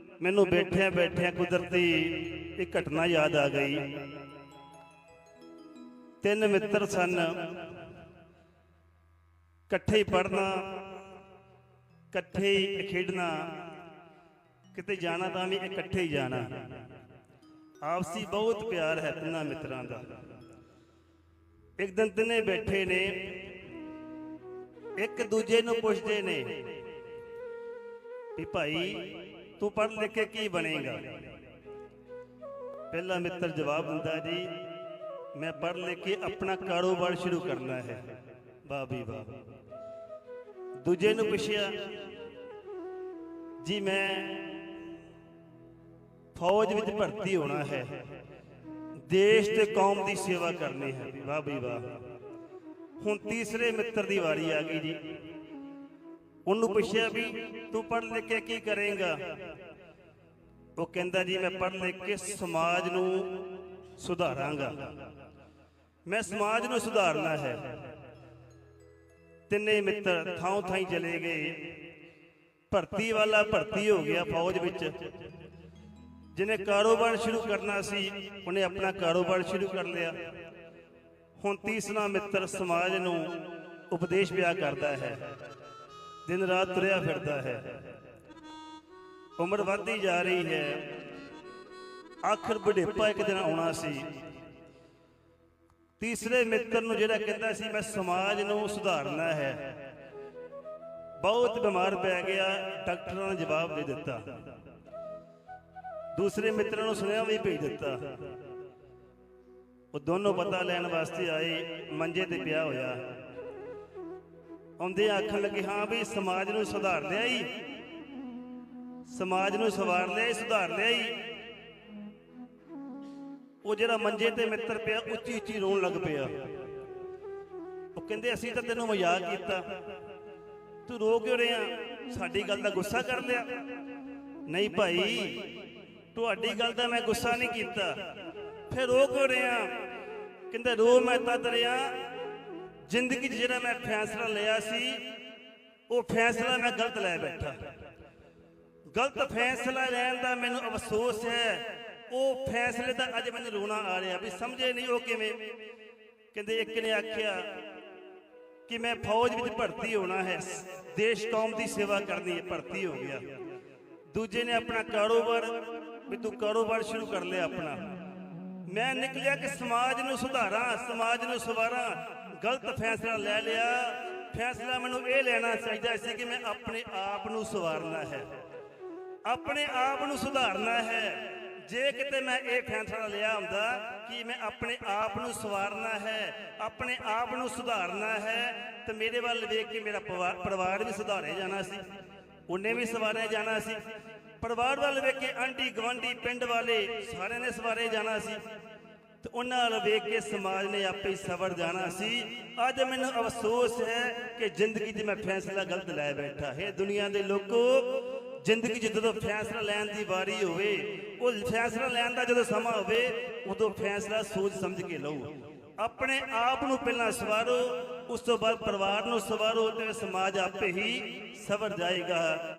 ਮੈਨੂੰ ਬੈਠਿਆਂ ਬੈਠਿਆਂ ਕੁਦਰਤੀ ਇੱਕ ਘਟਨਾ ਯਾਦ ਆ ਗਈ। ਤਿੰਨ ਮਿੱਤਰ ਸਨ। ਇਕੱਠੇ ਹੀ ਪੜਨਾ ਇਕੱਠੇ ਹੀ ਖੇਡਣਾ, ਕਿਤੇ ਜਾਣਾ ਤਾਂ ਵੀ ਇਕੱਠੇ ਹੀ ਜਾਣਾ। ਆਪਸੀ ਬਹੁਤ ਪਿਆਰ ਹੈ ਤਿੰਨਾਂ ਮਿੱਤਰਾਂ ਦਾ। ਇੱਕ ਦਿਨ ਤਿੰਨੇ ਬੈਠੇ ਨੇ, ਇੱਕ ਦੂਜੇ ਨੂੰ ਪੁੱਛਦੇ ਨੇ ਵੀ ਭਾਈ ਤੂੰ ਪੜ੍ਹ ਲਿਖ ਕੇ ਕੀ ਬਣੇਗਾ? ਪਹਿਲਾ ਮਿੱਤਰ ਜਵਾਬ ਦਿੰਦਾ ਜੀ, ਮੈਂ ਪੜ੍ਹ ਲਿਖ ਕੇ ਆਪਣਾ ਕਾਰੋਬਾਰ ਸ਼ੁਰੂ ਕਰਨਾ ਹੈ। ਵਾਹ ਵੀ ਦੂਜੇ ਨੂੰ ਪੁੱਛਿਆ, ਜੀ ਮੈਂ ਫੌਜ ਵਿੱਚ ਭਰਤੀ ਹੋਣਾ ਹੈ। ਦੇਸ਼ ਤੇ ਕੌਮ ਦੀ ਸੇਵਾ ਕਰਨੀ ਹੈ। ਵਾਹ ਵੀ ਵਾਹ। ਹੁਣ ਤੀਸਰੇ ਮਿੱਤਰ ਦੀ ਵਾਰੀ ਆ ਗਈ ਜੀ। ਉਹਨੂੰ ਪੁੱਛਿਆ ਵੀ ਤੂੰ ਪੜ੍ਹ ਲਿਖ ਕੇ ਕੀ ਕਰੇਂਗਾ? ਉਹ ਕਹਿੰਦਾ ਜੀ ਮੈਂ ਪੜ੍ਹ ਲਿਖ ਕੇ ਸਮਾਜ ਨੂੰ ਸੁਧਾਰਾਂਗਾ। ਮੈਂ ਸਮਾਜ ਨੂੰ ਸੁਧਾਰਨਾ ਹੈ। ਤਿੰਨੇ ਮਿੱਤਰ ਥਾਂ ਥਾਂ ਚਲੇ ਗਏ। ਭਰਤੀ ਵਾਲਾ ਭਰਤੀ ਹੋ ਗਿਆ ਫੌਜ ਵਿੱਚ। ਜਿਹਨੇ ਕਾਰੋਬਾਰ ਸ਼ੁਰੂ ਕਰਨਾ ਸੀ ਉਹਨੇ ਆਪਣਾ ਕਾਰੋਬਾਰ ਸ਼ੁਰੂ ਕਰ ਲਿਆ। ਹੁਣ ਤੀਸਰਾ ਮਿੱਤਰ ਸਮਾਜ ਨੂੰ ਉਪਦੇਸ਼ ਪਿਆ ਕਰਦਾ ਹੈ। ਦਿਨ ਰਾਤ ਤੁਰਿਆ ਫਿਰਦਾ ਹੈ। ਉਮਰ ਵੱਧਦੀ ਜਾ ਰਹੀ ਹੈ। ਆਖਰ ਬੁਢੇਪਾ ਇੱਕ ਦਿਨ ਆਉਣਾ ਸੀ। ਤੀਸਰੇ ਮਿੱਤਰ ਨੂੰ ਜਿਹੜਾ ਕਹਿੰਦਾ ਸੀ, ਮੈਂ ਸਮਾਜ ਨੂੰ ਸੁਧਾਰਨਾ ਹੈ। ਬਹੁਤ ਬਿਮਾਰ ਪੈ ਗਿਆ, ਡਾਕਟਰਾਂ ਨੇ ਜਵਾਬ ਦੇ ਦਿੱਤਾ। ਦੂਸਰੇ ਮਿੱਤਰਾਂ ਨੂੰ ਸੁਨੇਹਾ ਵੀ ਭੇਜ ਦਿੱਤਾ। ਉਹ ਦੋਨੋਂ ਪਤਾ ਲੈਣ ਵਾਸਤੇ ਆਏ, ਮੰਜੇ ਤੇ ਪਿਆ ਹੋਇਆ। ਆਉਂਦੇ ਆਖਣ ਲੱਗੇ ਹਾਂ ਵੀ ਸਮਾਜ ਨੂੰ ਸੁਧਾਰ ਲਿਆ ਹੀ ਸਮਾਜ ਨੂੰ ਸਵਾਰ ਲਿਆ ਈ, ਸੁਧਾਰ ਲਿਆ ਹੀ ਉਹ ਜਿਹੜਾ ਮੰਜੇ ਤੇ ਮਿੱਤਰ ਪਿਆ ਉੱਚੀ ਉੱਚੀ ਰੋਣ ਲੱਗ ਪਿਆ। ਉਹ ਕਹਿੰਦੇ ਅਸੀਂ ਤਾਂ ਤੈਨੂੰ ਮਜ਼ਾਕ ਕੀਤਾ। ਤੂੰ ਰੋ ਕਿਉਂ ਰਿਹਾ ਸਾਡੀ ਗੱਲ ਦਾ ਗੁੱਸਾ ਕਰ ਲਿਆ। ਨਹੀਂ ਭਾਈ ਤੁਹਾਡੀ ਗੱਲ ਦਾ ਮੈਂ ਗੁੱਸਾ ਨਹੀਂ ਕੀਤਾ। ਫਿਰ ਰੋ ਕਿਉਂ ਰਿਹਾ ਕਹਿੰਦਾ ਰੋ ਮੈਂ ਤਦ ਰਿਹਾ ਜ਼ਿੰਦਗੀ 'ਚ ਜਿਹੜਾ ਮੈਂ ਫੈਸਲਾ ਲਿਆ ਸੀ, ਉਹ ਫੈਸਲਾ ਮੈਂ ਗਲਤ ਲੈ ਬੈਠਾ। ਗਲਤ ਫੈਸਲਾ ਲੈਣ ਦਾ ਮੈਨੂੰ ਅਫਸੋਸ ਹੈ, ਉਹ ਫੈਸਲੇ ਦਾ ਅੱਜ ਮੈਨੂੰ ਰੋਣਾ ਆ ਰਿਹਾ। ਵੀ ਸਮਝੇ ਨਹੀਂ ਉਹ ਕਿਵੇਂ? ਕਹਿੰਦੇ ਇੱਕ ਨੇ ਆਖਿਆ ਕਿ ਮੈਂ ਫੌਜ ਵਿੱਚ ਭਰਤੀ ਹੋਣਾ ਹੈ, ਦੇਸ਼ ਕੌਮ ਦੀ ਸੇਵਾ ਕਰਨੀ ਹੈ, ਭਰਤੀ ਹੋ ਗਿਆ। ਦੂਜੇ ਨੇ ਆਪਣਾ ਕਾਰੋਬਾਰ, ਵੀ ਤੂੰ ਕਾਰੋਬਾਰ ਸ਼ੁਰੂ ਕਰ ਲਿਆ ਆਪਣਾ। ਮੈਂ ਨਿਕਲਿਆ ਕਿ ਸਮਾਜ ਨੂੰ ਸੁਧਾਰਾਂ, ਸਮਾਜ ਨੂੰ ਸਵਾਰਾਂ। ਗਲਤ ਫੈਸਲਾ ਲੈ ਲਿਆ। ਫੈਸਲਾ ਮੈਨੂੰ ਇਹ ਲੈਣਾ ਚਾਹੀਦਾ ਸੀ ਕਿ ਮੈਂ ਆਪਣੇ ਆਪ ਨੂੰ ਸਵਾਰਨਾ ਹੈ। ਆਪਣੇ ਆਪ ਨੂੰ ਸੁਧਾਰਨਾ ਹੈ। ਜੇ ਕਿਤੇ ਮੈਂ ਇਹ ਫੈਸਲਾ ਲਿਆ ਹੁੰਦਾ ਕਿ ਮੈਂ ਆਪਣੇ ਆਪ ਨੂੰ ਸਵਾਰਨਾ ਹੈ, ਆਪਣੇ ਆਪ ਨੂੰ ਸੁਧਾਰਨਾ ਹੈ, ਤੇ ਮੇਰੇ ਵੱਲ ਵੇਖ ਕੇ ਮੇਰਾ ਪਰਿਵਾ- ਪਰਿਵਾਰ ਵੀ ਸੁਧਾਰੇ ਜਾਣਾ ਸੀ। ਉਹਨੇ ਵੀ ਸਵਾਰਿਆ ਜਾਣਾ ਸੀ। ਪਰਿਵਾਰ ਵੱਲ ਵੇਖ ਕੇ ਆਂਢੀ ਗਵਾਂਢੀ ਪਿੰਡ ਵਾਲੇ ਸਾਰਿਆਂ ਨੇ ਸਵਾਰੇ ਜਾਣਾ ਸੀ। ਤੇ ਉਹਨਾਂ ਵੱਲ ਵੇਖ ਕੇ ਸਮਾਜ ਨੇ ਆਪੇ ਹੀ ਸਵਰ ਜਾਣਾ ਸੀ। ਅੱਜ ਮੈਨੂੰ ਅਫਸੋਸ ਹੈ ਕਿ ਜ਼ਿੰਦਗੀ 'ਚ ਮੈਂ ਫੈਸਲਾ ਗਲਤ ਲੈ ਬੈਠਾ। ਹੈ ਦੁਨੀਆ ਦੇ ਲੋਕੋ, ਜ਼ਿੰਦਗੀ 'ਚ ਜਦੋਂ ਫੈਸਲਾ ਲੈਣ ਦੀ ਵਾਰੀ ਹੋਵੇ, ਉਹ ਫੈਸਲਾ ਲੈਣ ਦਾ ਜਦੋਂ ਸਮਾਂ ਹੋਵੇ, ਉਦੋਂ ਫੈਸਲਾ ਸੋਚ ਸਮਝ ਕੇ ਲਓ। ਆਪਣੇ ਆਪ ਨੂੰ ਪਹਿਲਾਂ ਸਵਾਰੋ, ਉਸ ਤੋਂ ਬਾਅਦ ਪਰਿਵਾਰ ਨੂੰ ਸਵਾਰੋ, ਤੇ ਸਮਾਜ ਆਪੇ ਹੀ ਸਵਰ ਜਾਏਗਾ।